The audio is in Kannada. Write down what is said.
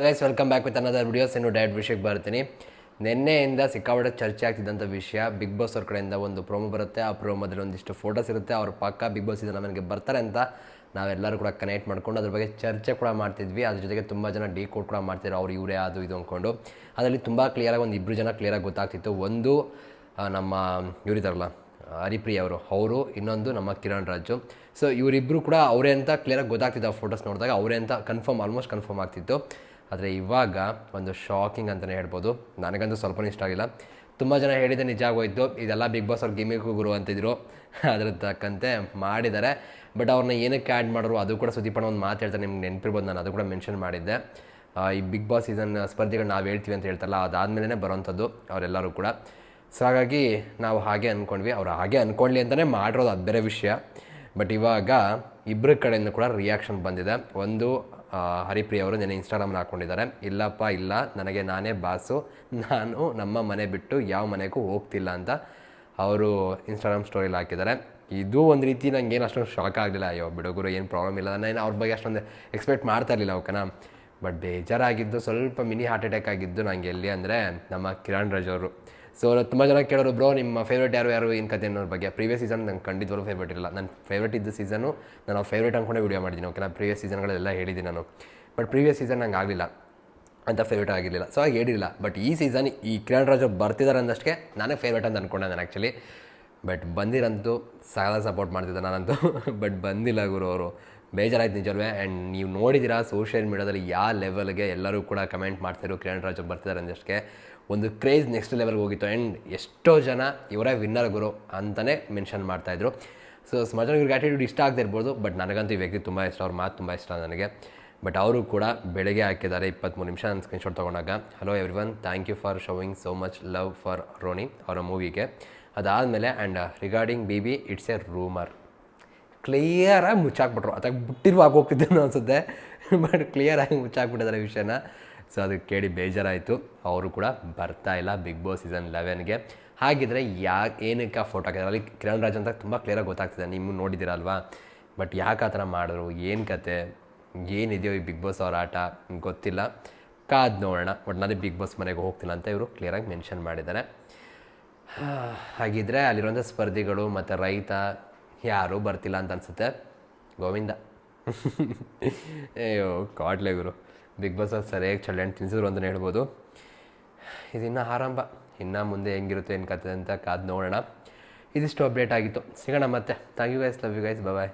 Guys welcome back with another videos ಇನ್ನು ಡೈರೆಕ್ಟ್ ವಿಷಯಕ್ಕೆ ಬರ್ತೀನಿ. ನಿನ್ನೆಯಿಂದ ಸಿಕ್ಕಾಪಟ್ಟೆ ಚರ್ಚೆ ಆಗ್ತಿದ್ದಂಥ ವಿಷಯ. ಬಿಗ್ ಬಾಸ್ ಅವ್ರ ಕಡೆಯಿಂದ ಒಂದು ಪ್ರೋಮೋ ಬರುತ್ತೆ. ಆ ಪ್ರೋಮೋದಲ್ಲಿ ಒಂದಿಷ್ಟು ಫೋಟೋಸ್ ಇರುತ್ತೆ. ಅವ್ರ ಪಕ್ಕ ಬಿಗ್ ಬಾಸ್ ಇದನ್ನು ನನಗೆ ಬರ್ತಾರೆ ಅಂತ ನಾವೆಲ್ಲರೂ ಕೂಡ ಕನೆಕ್ಟ್ ಮಾಡ್ಕೊಂಡು ಅದ್ರ ಬಗ್ಗೆ ಚರ್ಚೆ ಕೂಡ ಮಾಡ್ತಿದ್ವಿ. ಅದ್ರ ಜೊತೆಗೆ ತುಂಬ ಜನ ಡಿ ಕೋಡ್ ಕೂಡ ಮಾಡ್ತಿದ್ರು. ಅವ್ರು ಇವರೇ ಅದು ಇದು ಅಂದ್ಕೊಂಡು ಅದರಲ್ಲಿ ತುಂಬ ಕ್ಲಿಯರಾಗಿ ಒಂದು ಇಬ್ಬರು ಜನ ಕ್ಲಿಯರಾಗಿ ಗೊತ್ತಾಗ್ತಿತ್ತು. ಒಂದು ನಮ್ಮ ಇವರಿದಾರಲ್ಲ ಹರಿಪ್ರಿಯ ಅವರು ಅವರು, ಇನ್ನೊಂದು ನಮ್ಮ ಕಿರಣ್ ರಾಜು. ಸೊ ಇವರಿಬ್ಬರು ಕೂಡ ಅವರೇ ಅಂತ ಕ್ಲಿಯರಾಗಿ ಗೊತ್ತಾಗ್ತಿತ್ತು ಆ ಫೋಟೋಸ್ ನೋಡಿದಾಗ. ಅವರೇ ಅಂತ ಕನ್ಫರ್ಮ್ ಆಲ್ಮೋಸ್ಟ್ ಕನ್ಫರ್ಮ್ ಆಗ್ತಿತ್ತು. ಆದರೆ ಇವಾಗ ಒಂದು ಶಾಕಿಂಗ್ ಅಂತಲೇ ಹೇಳ್ಬೋದು. ನನಗಂತೂ ಸ್ವಲ್ಪನೂ ಇಷ್ಟ ಆಗಿಲ್ಲ. ತುಂಬ ಜನ ಹೇಳಿದೆ ನಿಜ ಆಗೋಯ್ತು. ಇದೆಲ್ಲ ಬಿಗ್ ಬಾಸ್ ಅವ್ರ ಗಿಮಿಗೂ ಗುರು ಅಂತಿದ್ರು. ಅದ್ರ ತಕ್ಕಂತೆ ಮಾಡಿದ್ದಾರೆ. ಬಟ್ ಅವ್ರನ್ನ ಏನಕ್ಕೆ ಆ್ಯಡ್ ಮಾಡಿದ್ರು ಅದು ಕೂಡ ಸುದೀಪಣ್ಣ ಒಂದು ಮಾತು ಹೇಳ್ತಾರೆ. ನಿಮ್ಗೆ ನೆನಪಿರ್ಬೋದು ನಾನು. ಅದು ಕೂಡ ಮೆನ್ಷನ್ ಮಾಡಿದ್ದೆ. ಈ ಬಿಗ್ ಬಾಸ್ ಸೀಸನ್ ಸ್ಪರ್ಧೆಗಳು ನಾವು ಹೇಳ್ತೀವಿ ಅಂತ ಹೇಳ್ತಾರಲ್ಲ ಅದಾದಮೇಲೆ ಬರೋವಂಥದ್ದು ಅವರೆಲ್ಲರೂ ಕೂಡ. ಸೊ ಹಾಗಾಗಿ ನಾವು ಹಾಗೆ ಅಂದ್ಕೊಂಡ್ವಿ ಅವ್ರು ಹಾಗೆ ಅಂದ್ಕೊಳ್ಳಿ ಅಂತಲೇ ಮಾಡಿರೋದು ಅದು ಬೇರೆ ವಿಷಯ. ಬಟ್ ಇವಾಗ ಇಬ್ಬರ ಕಡೆಯಿಂದ ಕೂಡ ರಿಯಾಕ್ಷನ್ ಬಂದಿದೆ. ಒಂದು ಹರಿಪ್ರಿಯ ಅವರು ನೆನೆ ಇನ್ಸ್ಟಾಗ್ರಾಮ್ನ ಹಾಕ್ಕೊಂಡಿದ್ದಾರೆ ಇಲ್ಲಪ್ಪ, ಇಲ್ಲ, ನನಗೆ ನಾನೇ ಬಾಸು, ನಾನು ನಮ್ಮ ಮನೆ ಬಿಟ್ಟು ಯಾವ ಮನೆಗೂ ಹೋಗ್ತಿಲ್ಲ ಅಂತ ಅವರು ಇನ್ಸ್ಟಾಗ್ರಾಮ್ ಸ್ಟೋರಿಲಿ ಹಾಕಿದ್ದಾರೆ. ಇದು ಒಂದು ರೀತಿ ನಂಗೆ ಏನು ಅಷ್ಟೊಂದು ಶಾಕ್ ಆಗಲಿಲ್ಲ. ಅಯ್ಯೋ ಬಿಡುಗರು ಏನು ಪ್ರಾಬ್ಲಮ್ ಇಲ್ಲ. ನಾನು ಅವ್ರ ಬಗ್ಗೆ ಅಷ್ಟೊಂದು ಎಕ್ಸ್ಪೆಕ್ಟ್ ಮಾಡ್ತಾ ಇರಲಿಲ್ಲ ಅವಕ್ಕನ ಬಟ್ ಬೇಜಾರಾಗಿದ್ದು, ಸ್ವಲ್ಪ ಮಿನಿ ಹಾರ್ಟ್ ಅಟ್ಯಾಕ್ ಆಗಿದ್ದು ನನಗೆ ಎಲ್ಲಿ ಅಂದರೆ ನಮ್ಮ ಕಿರಣ್ ರಾಜ್ ಅವರು. ಸೊ ತುಂಬ ಜನ ಕೇಳೋರು, ಬ್ರೋ, ನಿಮ್ಮ ಫೇವ್ರೇಟ್ ಯಾರು ಯಾರು ಏನು ಕತೆ ಅನ್ನೋರ ಬಗ್ಗೆ? ಪ್ರೀವಿಯಸ್ ಸೀಸನ್ ನಂಗೆ ಖಂಡಿತವಾಗ್ಲೂ ಫೇವ್ರೇಟ್ ಇಲ್ಲ ನನ್ನ ಫೇವ್ರೇಟ್ ಇದ್ದ ಸೀಸನು ನಾನು ಫೇವ್ರೇಟ್ ಅಂದ್ಕೊಂಡೆ ವೀಡಿಯೋ ಮಾಡಿದ್ದೀನಿ ಓಕೆ ನಾನು ಪ್ರೀವಿಯಸ್ ಸೀಸನ್ಗಳೆಲ್ಲ ಹೇಳಿದ್ದೀನಿ ನಾನು. ಬಟ್ ಪ್ರೀವಿಯಸ್ ಸೀಸನ್ ನಂಗೆ ಆಗಲಿಲ್ಲ. ಅಂತ ಫೇವ್ರೇಟ್ ಆಗಿರಲಿಲ್ಲ. ಸೊ ಹಾಗೆ ಹೇಳಿಲ್ಲ ಬಟ್ ಈ ಸೀಸನ್ ಈ ಕಿರಣ್ ರಾಜು ಬರ್ತಿದ್ದಾರೆ ಅಂದಷ್ಟಕ್ಕೆ ನಾನೇ ಫೇವ್ರೇಟ್ ಅಂತ ಅಂದ್ಕೊಂಡೆ ನಾನು ಆ್ಯಕ್ಚುಲಿ ಬಟ್ ಬಂದಿರಂತೂ ಸಾಲ ಸಪೋರ್ಟ್ ಮಾಡ್ತಿದ್ದೆ ನಾನಂತೂ. ಬಟ್ ಬಂದಿಲ್ಲ ಗುರು ಅವರು. ಬೇಜಾರಾಯ್ತು ನಿಜವೇ ಆ್ಯಂಡ್ ನೀವು ನೋಡಿದ್ದೀರಾ ಸೋಷಿಯಲ್ ಮೀಡಿಯಾದಲ್ಲಿ ಯಾವ ಲೆವೆಲ್ಗೆ ಎಲ್ಲರೂ ಕೂಡ ಕಮೆಂಟ್ ಮಾಡ್ತಿದ್ರು ಕಿರಣ್ ರಾಜು ಬರ್ತಿದ್ದಾರೆ ಅಂದಷ್ಟಕ್ಕೆ. ಒಂದು ಕ್ರೇಜ್ ನೆಕ್ಸ್ಟ್ ಲೆವೆಲ್ಗೆ ಹೋಗಿತ್ತು. ಆ್ಯಂಡ್ ಎಷ್ಟೋ ಜನ ಇವರೇ ವಿನ್ನರ್ ಗುರು ಅಂತಲೇ ಮೆನ್ಷನ್ ಮಾಡ್ತಾಯಿದ್ರು ಸೊ ಸ್ಮಜನ್ ಇವ್ರಿಗೆ ಆ್ಯಟಿಟ್ಯೂಡ್ ಇಷ್ಟ ಆಗದೆ ಇರ್ಬೋದು ಬಟ್ ನನಗಂತೂ ಈ ವ್ಯಕ್ತಿ ತುಂಬ ಇಷ್ಟ, ಅವ್ರ ಮಾತು ತುಂಬ ಇಷ್ಟ ನನಗೆ. ಬಟ್ ಅವರು ಕೂಡ ಬೆಳಗ್ಗೆ ಹಾಕಿದ್ದಾರೆ ಇಪ್ಪತ್ತ್ಮೂರು ನಿಮಿಷ ನಾನು ಸ್ಕ್ರೀನ್ಶಾಟ್ ತೊಗೊಂಡಾಗ. Hello everyone thank you for showing so much love for Ronny ಅವರ ಮೂವಿಗೆ ಅದಾದಮೇಲೆ and regarding B B it's a rumour ಕ್ಲಿಯರಾಗಿ ಮುಚ್ಚಾಕ್ಬಿಟ್ರು. ಅದಾಗ ಬಿಟ್ಟಿರುವಾಗ ಹೋಗ್ತಿದ್ದೇನೋ ಅನಿಸುತ್ತೆ. ಬಟ್ ಕ್ಲಿಯರಾಗಿ ಮುಚ್ಚಾಕ್ಬಿಟ್ಟಿದ್ದಾರೆ ವಿಷಯನ. ಸೊ ಅದು ಕೇಳಿ ಬೇಜಾರಾಯಿತು. ಅವರು ಕೂಡ ಬರ್ತಾ ಇಲ್ಲ ಬಿಗ್ ಬಾಸ್ ಸೀಸನ್ ಲೆವೆನ್ಗೆ ಹಾಗಿದ್ರೆ ಯಾಕೆ ಏನಕ್ಕೆ ಆ ಫೋಟೋ ಹಾಕಿದ್ರೆ ಅಲ್ಲಿ ಕಿರಣ್ ರಾಜ್ ಅಂತ ತುಂಬ ಕ್ಲಿಯರಾಗಿ ಗೊತ್ತಾಗ್ತಿದೆ. ನೀವು ನೋಡಿದ್ದೀರಲ್ವಾ? ಬಟ್ ಯಾಕೆ ಆ ಥರ ಮಾಡಿದ್ರು? ಏನು ಕತೆ? ಏನಿದೆಯೋ ಈ ಬಿಗ್ ಬಾಸ್ ಅವ್ರ ಆಟ? ಗೊತ್ತಿಲ್ಲ. ಕಾದ್ ನೋಡೋಣ. ಬಟ್ ನಾನು ಬಿಗ್ ಬಾಸ್ ಮನೆಗೆ ಹೋಗ್ತಿಲ್ಲ ಅಂತ ಇವರು ಕ್ಲಿಯರಾಗಿ ಮೆನ್ಷನ್ ಮಾಡಿದ್ದಾರೆ. ಹಾಗಿದ್ರೆ ಅಲ್ಲಿರುವಂಥ ಸ್ಪರ್ಧಿಗಳು ಮತ್ತು ರೈತ ಯಾರೂ ಬರ್ತಿಲ್ಲ ಅಂತ ಅನಿಸುತ್ತೆ. ಗೋವಿಂದ. ಅಯ್ಯೋ, ಕಾಡ್ಲೆ ಗುರು. ಬಿಗ್ ಬಾಸ್ ಅವ್ರು ಸರಿಯಾಗಿ ಚಳ್ಳಣ್ಣು ತಿನ್ಸಿದ್ರು ಅಂತಲೇ ಹೇಳ್ಬೋದು. ಇದಿನ್ನು ಆರಂಭ. ಇನ್ನು ಮುಂದೆ ಹೆಂಗಿರುತ್ತೆ ಏನು ಕತೆ ಅಂತ ಕಾದು ನೋಡೋಣ. ಇದಿಷ್ಟು ಅಪ್ಡೇಟ್ ಆಗಿತ್ತು. ಸಿಗೋಣ ಮತ್ತೆ. Thank you guys love you guys bye